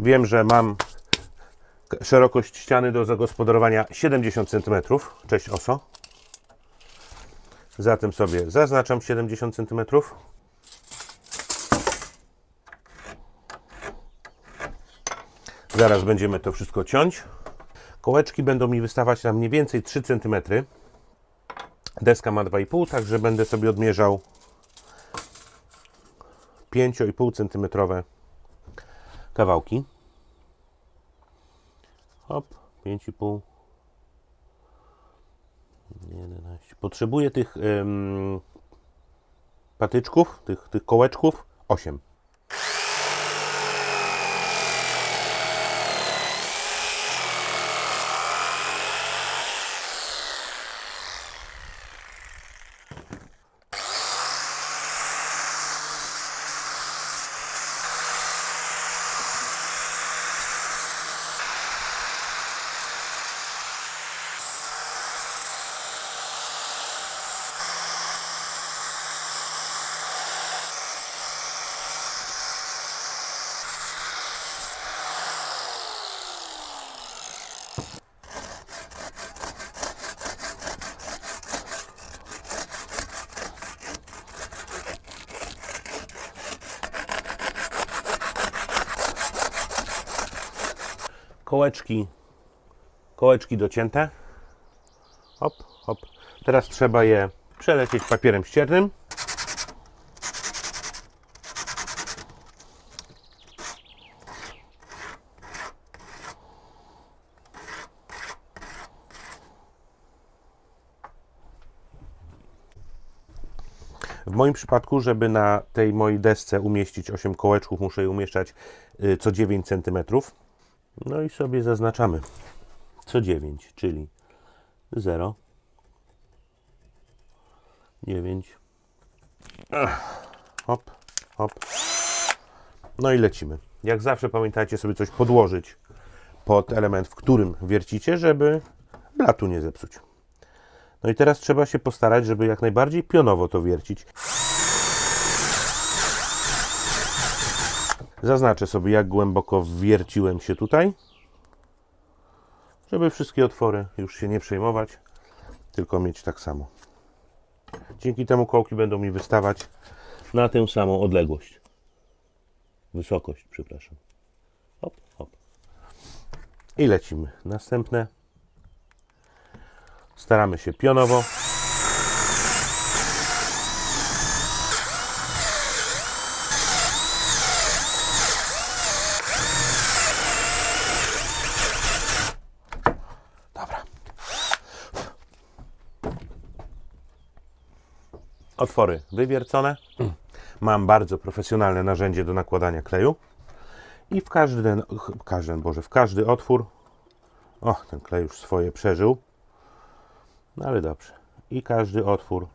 Wiem, że mam szerokość ściany do zagospodarowania 70 cm. Cześć oso. Zatem sobie zaznaczam 70 cm. Zaraz będziemy to wszystko ciąć. Kołeczki będą mi wystawać na mniej więcej 3 cm. Deska ma 2,5, także będę sobie odmierzał 5,5 cm kawałki. Hop, 5,5. 11. Potrzebuję tych ym, patyczków, tych, tych kołeczków 8. kołeczki, kołeczki docięte. Hop, hop. Teraz trzeba je przelecieć papierem ściernym. W moim przypadku, żeby na tej mojej desce umieścić 8 kołeczków, muszę je umieszczać y, co 9 cm. No i sobie zaznaczamy co 9, czyli 0, 9, Ach, hop, hop. No i lecimy. Jak zawsze pamiętajcie sobie coś podłożyć pod element, w którym wiercicie, żeby blatu nie zepsuć. No i teraz trzeba się postarać, żeby jak najbardziej pionowo to wiercić. Zaznaczę sobie, jak głęboko wwierciłem się tutaj, żeby wszystkie otwory już się nie przejmować, tylko mieć tak samo. Dzięki temu kołki będą mi wystawać na tę samą odległość. Wysokość, przepraszam. Hop, hop. I lecimy. Następne. Staramy się pionowo. Otwory wywiercone. Mam bardzo profesjonalne narzędzie do nakładania kleju. I w każdy, w każdy, Boże, w każdy otwór. O, ten klej już swoje przeżył. No ale dobrze. I każdy otwór.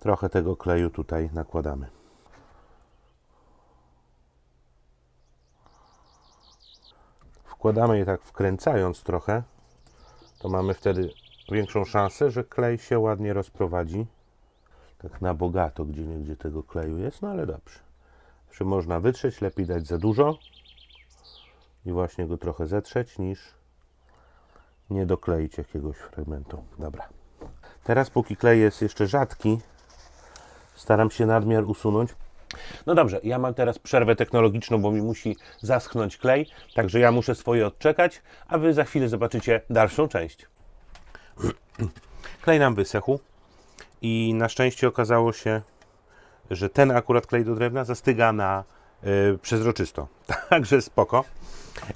Trochę tego kleju tutaj nakładamy. Wkładamy je tak wkręcając trochę. To mamy wtedy większą szansę, że klej się ładnie rozprowadzi. Tak na bogato, gdzie niegdzie tego kleju jest, no ale dobrze. Czy można wytrzeć, lepiej dać za dużo i właśnie go trochę zetrzeć, niż nie dokleić jakiegoś fragmentu. Dobra. Teraz, póki klej jest jeszcze rzadki, staram się nadmiar usunąć. No dobrze, ja mam teraz przerwę technologiczną, bo mi musi zaschnąć klej, także ja muszę swoje odczekać, a Wy za chwilę zobaczycie dalszą część. Klej nam wysechł i na szczęście okazało się, że ten akurat klej do drewna zastyga na y, przezroczysto. Także spoko.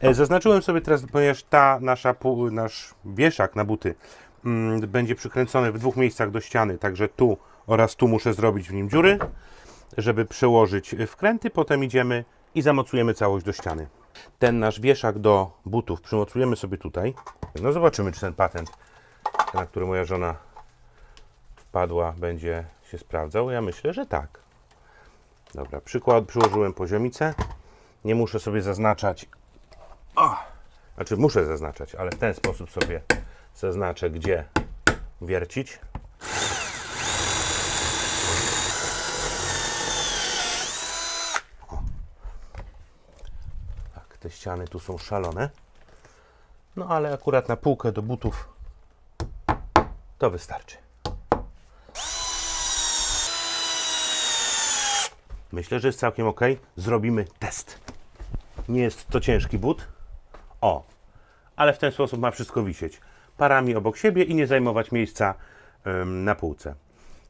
E, Zaznaczyłem sobie teraz, ponieważ ta nasza, nasz wieszak na buty mm, będzie przykręcony w dwóch miejscach do ściany, także tu oraz tu muszę zrobić w nim dziury, żeby przełożyć wkręty. Potem idziemy i zamocujemy całość do ściany. Ten nasz wieszak do butów przymocujemy sobie tutaj. No zobaczymy, czy ten patent, na który moja żona wpadła, będzie się sprawdzał. Ja myślę, że tak. Dobra, przykład, przyłożyłem poziomicę. Nie muszę sobie zaznaczać. O, znaczy muszę zaznaczać, ale w ten sposób sobie zaznaczę, gdzie wiercić. Te ściany tu są szalone. No ale akurat na półkę do butów to wystarczy. Myślę, że jest całkiem ok. Zrobimy test. Nie jest to ciężki but. O, ale w ten sposób ma wszystko wisieć parami obok siebie i nie zajmować miejsca ym, na półce.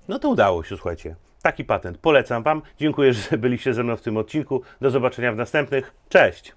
No to udało się, słuchajcie. Taki patent. Polecam Wam. Dziękuję, że byliście ze mną w tym odcinku. Do zobaczenia w następnych. Cześć!